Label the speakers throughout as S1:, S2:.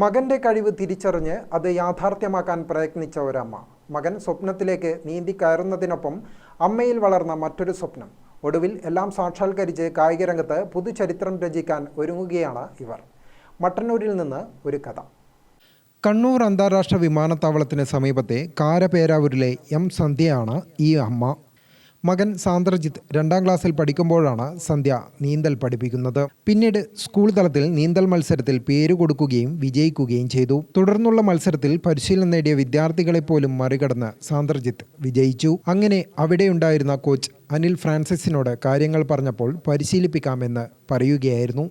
S1: മകന്റെ കഴിവ് തിരിച്ചറിഞ്ഞ് അത് യാഥാർത്ഥ്യമാക്കാൻ പ്രയത്നിച്ച ഒരമ്മ. മകൻ സ്വപ്നത്തിലേക്ക് നീന്തി കയറുന്നതിനൊപ്പം അമ്മയിൽ വളർന്ന മറ്റൊരു സ്വപ്നം. ഒടുവിൽ എല്ലാം സാക്ഷാത്കരിച്ച് കായികരംഗത്ത് പുതുചരിത്രം രചിക്കാൻ ഒരുങ്ങുകയാണ് ഇവർ. മട്ടന്നൂരിൽ നിന്ന് ഒരു കഥ. കണ്ണൂർ അന്താരാഷ്ട്ര വിമാനത്താവളത്തിന് സമീപത്തെ കാരപേരാവൂരിലെ എം സന്ധ്യയാണ് ഈ അമ്മ. മകൻ സാന്ദ്രജിത്ത് രണ്ടാം ക്ലാസ്സിൽ പഠിക്കുമ്പോഴാണ് സന്ധ്യ നീന്തൽ പഠിപ്പിക്കുന്നത്. പിന്നീട് സ്കൂൾ തലത്തിൽ നീന്തൽ മത്സരത്തിൽ പേര് കൊടുക്കുകയും വിജയിക്കുകയും ചെയ്തു. തുടർന്നുള്ള മത്സരത്തിൽ പരിശീലനം നേടിയ വിദ്യാർത്ഥികളെ പോലും മറികടന്ന് സാന്ദ്രജിത്ത് വിജയിച്ചു. അങ്ങനെ അവിടെയുണ്ടായിരുന്ന കോച്ച് അനിൽ ഫ്രാൻസിസിനോട് കാര്യങ്ങൾ പറഞ്ഞപ്പോൾ പരിശീലിപ്പിക്കാമെന്ന് പറയുകയായിരുന്നു.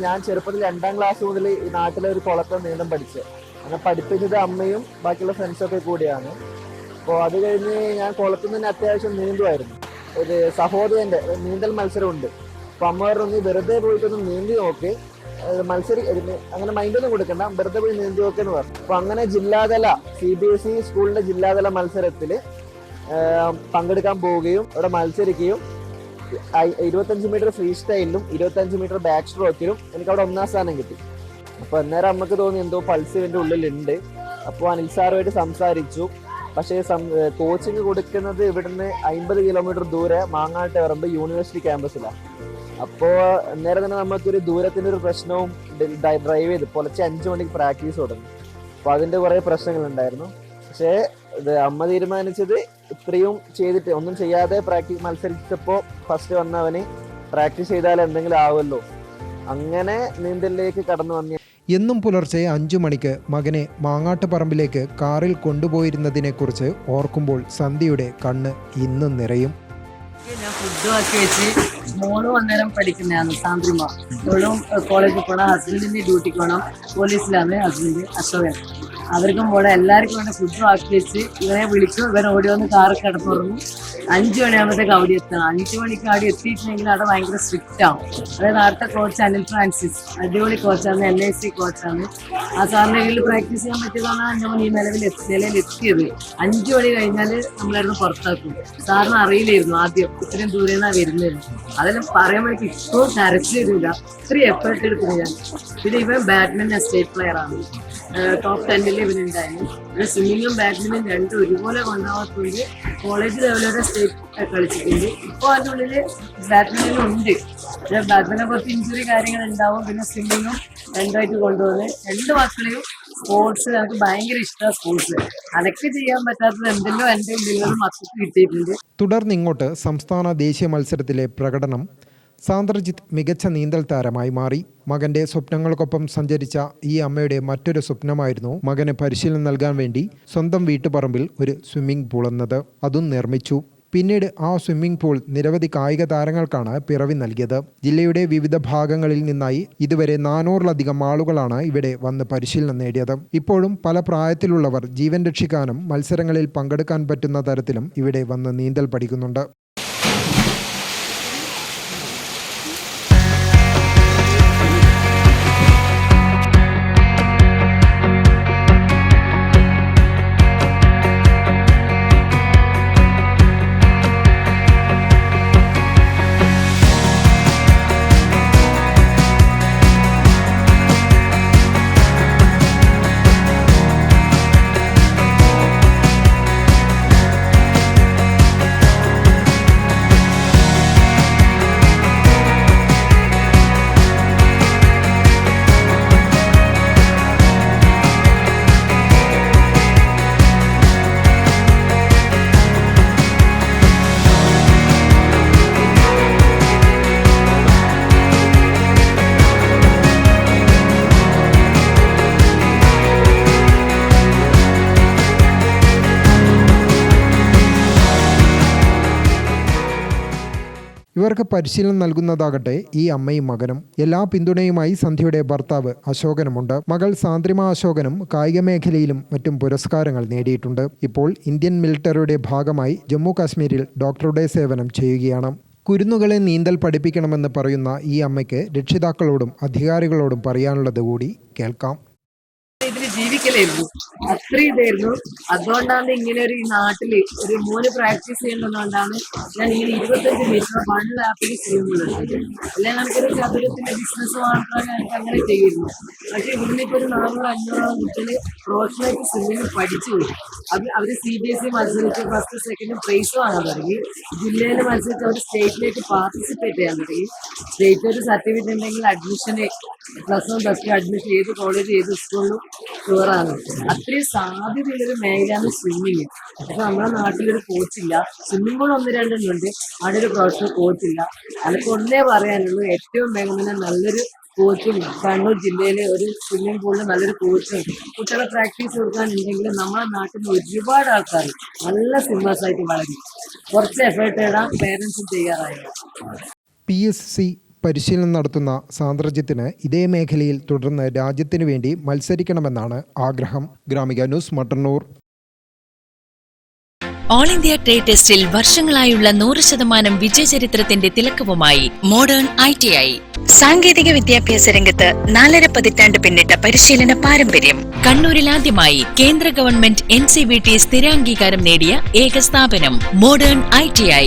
S2: ഞാൻ ചെറുപ്പത്തിൽ രണ്ടാം ക്ലാസ് മുതൽ ഈ നാട്ടിലെ ഒരു കുളത്തിൽ നീന്തം പഠിച്ച് അങ്ങനെ പഠിപ്പിച്ചത് അമ്മയും ബാക്കിയുള്ള ഫ്രണ്ട്സൊക്കെ കൂടിയാണ്. അപ്പോൾ അത് കഴിഞ്ഞ് ഞാൻ കുളത്തിൽ നിന്ന് അത്യാവശ്യം നീന്തുമായിരുന്നു. ഒരു സഹോദരന്റെ നീന്തൽ മത്സരമുണ്ട്. അപ്പോൾ അമ്മ പറഞ്ഞു "നീ വെറുതെ പോയിട്ടൊന്ന് നീന്തി നോക്ക്. മത്സരി അങ്ങനെ മൈൻഡൊന്നും കൊടുക്കണ്ട. വെറുതെ പോയി നീന്തി നോക്കെന്ന് പറഞ്ഞു. അപ്പോൾ അങ്ങനെ ജില്ലാതല സി ബി എസ് ഇ സ്കൂളിന്റെ ജില്ലാതല മത്സരത്തിൽ പങ്കെടുക്കാൻ പോവുകയും അവിടെ മത്സരിക്കുകയും ഇരുപത്തഞ്ച് മീറ്റർ ഫ്രീ സ്റ്റൈലിലും ഇരുപത്തഞ്ച് മീറ്റർ ബാക്ക് സ്ട്രോക്കിലും എനിക്ക് അവിടെ ഒന്നാം സ്ഥാനം കിട്ടി. അപ്പൊ അന്നേരം അമ്മയ്ക്ക് തോന്നി എന്തോ പൾസ് ഇവന്റെ ഉള്ളിലുണ്ട്. അപ്പോൾ അനിൽ സാറുമായിട്ട് സംസാരിച്ചു. പക്ഷേ കോച്ചിങ് കൊടുക്കുന്നത് ഇവിടുന്ന് അമ്പത് കിലോമീറ്റർ ദൂരെ മാങ്ങാട്ട് പറമ്പ് യൂണിവേഴ്സിറ്റി ക്യാമ്പസിലാണ് അപ്പോൾ നേരെ തന്നെ നമുക്കൊരു ദൂരത്തിന്റെ ഒരു പ്രശ്നവും ഡ്രൈവ് ചെയ്ത് പുലർച്ചെ അഞ്ചു മണിക്ക് പ്രാക്ടീസ് തുടങ്ങി. അപ്പൊ അതിന്റെ കുറെ പ്രശ്നങ്ങളുണ്ടായിരുന്നു. പക്ഷേ ഇത് അമ്മ തീരുമാനിച്ചത് ഇത്രയും ചെയ്തിട്ട് ഒന്നും ചെയ്യാതെ പ്രാക്ടീസ് മത്സരിച്ചപ്പോ ഫസ്റ്റ് വന്നവന് പ്രാക്ടീസ് ചെയ്താൽ എന്തെങ്കിലും ആവുമല്ലോ. അങ്ങനെ നീന്തലിലേക്ക് കടന്നു വന്ന
S1: എന്നും പുലർച്ചെ അഞ്ചു മണിക്ക് മകനെ മാങ്ങാട്ടുപറമ്പിലേക്ക് കാറിൽ കൊണ്ടുപോയിരുന്നതിനെക്കുറിച്ച് ഓർക്കുമ്പോൾ സന്ധ്യയുടെ കണ്ണ് ഇന്നും നിറയും.
S3: ഞാൻ ഫുഡ് ആക്കി വെച്ച് മോളും അന്നേരം പഠിക്കുന്നതാണ് സാന്ദ്രിമ. മോളും കോളേജിൽ പോകണം ഹസ്ബൻഡിന്റെ ഡ്യൂട്ടിക്ക് പോകണം പോലീസിലാണ് ഹസ്ബൻഡ് അശോകൻ. അവർക്കും കൂടെ എല്ലാവർക്കും വേണ്ട ഫുഡും ആക്കി വെച്ച് ഇവരെ വിളിച്ചു. ഇവൻ ഓടി വന്ന് കാറ് കിടന്നുറങ്ങും അഞ്ചു മണിയാകുമ്പോഴത്തേക്ക് അവിടെ എത്തണം. അഞ്ചു മണിക്ക് അവിടെ എത്തിയിട്ടുണ്ടെങ്കിൽ അവിടെ ഭയങ്കര സ്ട്രിക്റ്റ് ആവും. അതായത് നേരത്തെ കോച്ച് അനിൽ ഫ്രാൻസിസ്. അടിപൊളി കോച്ചാണ് എൻ ഐ സി കോച്ചാണ് ആ സാറിന്റെ കയ്യിൽ പ്രാക്ടീസ് ചെയ്യാൻ പറ്റിയതാണ് ഞാൻ ഈ നിലവിൽ നിലയിൽ എത്തിയത്. അഞ്ചു മണി കഴിഞ്ഞാൽ നമ്മളായിരുന്നു പുറത്താക്കും. സാറിന് അറിയില്ലായിരുന്നു ആദ്യം ഇത്രയും ദൂരെ നിന്നാണ് വരുന്നത്. അതെല്ലാം പറയുമ്പോഴേക്ക് ഇപ്പോൾ കരച്ചിലില്ല ഇത്രയും എഫേർട്ട് എടുക്കുന്നു ഞാൻ. പിന്നെ ഇവൻ ബാഡ്മിന്റൺ സ്റ്റേറ്റ് പ്ലെയർ ആണ്. ടോപ്പ് ടെന്നിൽ പിന്നെ സ്വിമ്മിങ്ങും ബാഡ്മിന്റൺ രണ്ടും ഒരുപോലെ കൊണ്ടുപോകാത്തതുകൊണ്ട് കോളേജ് ലെവലോടെ സ്റ്റേറ്റ് കളിച്ചിട്ടുണ്ട്. ഇപ്പോൾ അതിന്റെ ഉള്ളിൽ ബാഡ്മിന്റൺ ഉണ്ട്. പക്ഷേ ബാഡ്മിന്റൺ കുറച്ച് ഇഞ്ചുറി കാര്യങ്ങൾ ഉണ്ടാവും. പിന്നെ സ്വിമ്മിങ്ങും രണ്ടായിട്ട് കൊണ്ടുപോകുന്നത് രണ്ട് മക്കളെയും സ്പോർട്സ് എനിക്ക് ഭയങ്കര ഇഷ്ടമാണ് സ്പോർട്സ് അതൊക്കെ ചെയ്യാൻ പറ്റാത്തത് എന്തെല്ലോ എന്റെ ഉള്ളിലുള്ള മക്കൾക്ക് കിട്ടിയിട്ടുണ്ട്.
S1: തുടർന്ന് ഇങ്ങോട്ട് സംസ്ഥാന ദേശീയ മത്സരത്തിലെ പ്രകടനം സാന്ദ്രജിത്ത് മികച്ച നീന്തൽ താരമായി മാറി. മകന്റെ സ്വപ്നങ്ങൾക്കൊപ്പം സഞ്ചരിച്ച ഈ അമ്മയുടെ മറ്റൊരു സ്വപ്നമായിരുന്നു മകന് പരിശീലനം നൽകാൻ വേണ്ടി സ്വന്തം വീട്ടുപറമ്പിൽ ഒരു സ്വിമ്മിംഗ് പൂൾ എന്നത്. അതും നിർമ്മിച്ചു. പിന്നീട് ആ സ്വിമ്മിംഗ് പൂൾ നിരവധി കായിക താരങ്ങൾക്കാണ് പിറവി നൽകിയത്. ജില്ലയുടെ വിവിധ ഭാഗങ്ങളിൽ നിന്നായി ഇതുവരെ നാനൂറിലധികം ആളുകളാണ് ഇവിടെ വന്ന് പരിശീലനം നേടിയത്. ഇപ്പോഴും പല പ്രായത്തിലുള്ളവർ ജീവൻ രക്ഷിക്കാനും മത്സരങ്ങളിൽ പങ്കെടുക്കാൻ പറ്റുന്ന തരത്തിലും ഇവിടെ വന്ന് നീന്തൽ പഠിക്കുന്നുണ്ട്. ഇവർക്ക് പരിശീലനം നൽകുന്നതാകട്ടെ ഈ അമ്മയും മകനും. എല്ലാ പിന്തുണയുമായി സന്ധ്യയുടെ ഭർത്താവ് അശോകനുമുണ്ട്. മകൾ സാന്ദ്രിമ അശോകനും കായിക മേഖലയിലും മറ്റും പുരസ്കാരങ്ങൾ നേടിയിട്ടുണ്ട്. ഇപ്പോൾ ഇന്ത്യൻ മിലിറ്ററിയുടെ ഭാഗമായി ജമ്മു കാശ്മീരിൽ ഡോക്ടറുടെ സേവനം ചെയ്യുകയാണ്. കുരുന്നുകളെ നീന്തൽ പഠിപ്പിക്കണമെന്ന് പറയുന്ന ഈ അമ്മയ്ക്ക് രക്ഷിതാക്കളോടും അധികാരികളോടും പറയാനുള്ളത് കൂടി കേൾക്കാം.
S3: ജീവിക്കലായിരുന്നു. അത്ര ഇതായിരുന്നു. അതുകൊണ്ടാണ് ഇങ്ങനെ ഒരു നാട്ടിൽ ഒരു മോന് പ്രാക്ടീസ് ചെയ്യുന്നതുകൊണ്ടാണ് ഞാൻ ഇങ്ങനെ ഇരുപത്തഞ്ച് മീറ്റർ വൺ ലാപ്പിൽ ചെയ്യുന്നത്. അല്ലെ? നമുക്കൊരു ചതുരത്തിന്റെ ബിസിനസ് മാത്രമേ ഞങ്ങൾക്ക് അങ്ങനെ ചെയ്യുന്നു. പക്ഷെ ഇവിടുന്ന് ഇപ്പൊ ഒരു നാനൂറ് അഞ്ഞൂറോളം കുട്ടികൾ പ്രൊഫഷണലായിട്ട് സ്വിമ്മിങ് പഠിച്ചു. അത് അവർ സി ബി എസ് ഇ മത്സരിച്ച് ഫസ്റ്റ് സെക്കൻഡ് പ്രൈസ് വാങ്ങാൻ തുടങ്ങി. ജില്ലയിൽ മത്സരിച്ച് അവർ സ്റ്റേറ്റിലേക്ക് പാർട്ടിസിപ്പേറ്റ് ചെയ്യാൻ തുടങ്ങി. സ്റ്റേറ്റ് ഒരു സർട്ടിഫിക്കറ്റ് ഉണ്ടെങ്കിൽ അഡ്മിഷന് plus one plus two admission ഏത് കോളേജ് ഏത് സ്കൂളിലും ഷുവറാണ് അത്രയും സാധ്യതയുള്ളൊരു മേഖലയാണ് സ്വിമ്മിങ് അപ്പൊ നമ്മുടെ നാട്ടിലൊരു കോച്ചില്ല സ്വിമ്മിംഗ് പൂൾ ഒന്ന് രണ്ടെണ്ണം ഉണ്ട് അവിടെ ഒരു പ്രൊഫഷണൽ കോച്ചില്ല അതിപ്പോ ഒന്നേ പറയാനുള്ളൂ. ഏറ്റവും വേഗം തന്നെ നല്ലൊരു കോച്ചും കണ്ണൂർ ജില്ലയിലെ ഒരു സ്വിമ്മിംഗ് പൂളിൽ നല്ലൊരു കോച്ചും കുട്ടികളെ പ്രാക്ടീസ് കൊടുക്കാനുണ്ടെങ്കിൽ നമ്മുടെ നാട്ടിൽ നിന്ന് ഒരുപാട് ആൾക്കാർ നല്ല സ്വിമ്മേഴ്സായിട്ട് വളരും. കുറച്ച് എഫേർട്ട് ഇടാൻ പേരൻസും തയ്യാറായില്ല
S1: പി എസ് സി പരിശീലനം നടത്തുന്ന സാന്ദ്രജിത്തിന് ഇതേ മേഖലയിൽ തുടർന്ന് രാജ്യത്തിനു വേണ്ടി മത്സരിക്കണമെന്നാണ് ആഗ്രഹം. Gramika news Mattannur.
S4: All India trade ടെസ്റ്റിൽ വർഷങ്ങളായുള്ള നൂറ് ശതമാനം വിജയചരിത്രത്തിന്റെ തിലക്കവുമായി മോഡേൺ ഐ ടി ഐ സാങ്കേതിക വിദ്യാഭ്യാസ രംഗത്ത് നാലര പതിറ്റാണ്ട് പിന്നിട്ട പരിശീലന പാരമ്പര്യം. കണ്ണൂരിൽ ആദ്യമായി കേന്ദ്ര government N C V T സ്ഥിരാംഗീകാരം നേടിയ ഏക സ്ഥാപനം മോഡേൺ ഐ ടി ഐ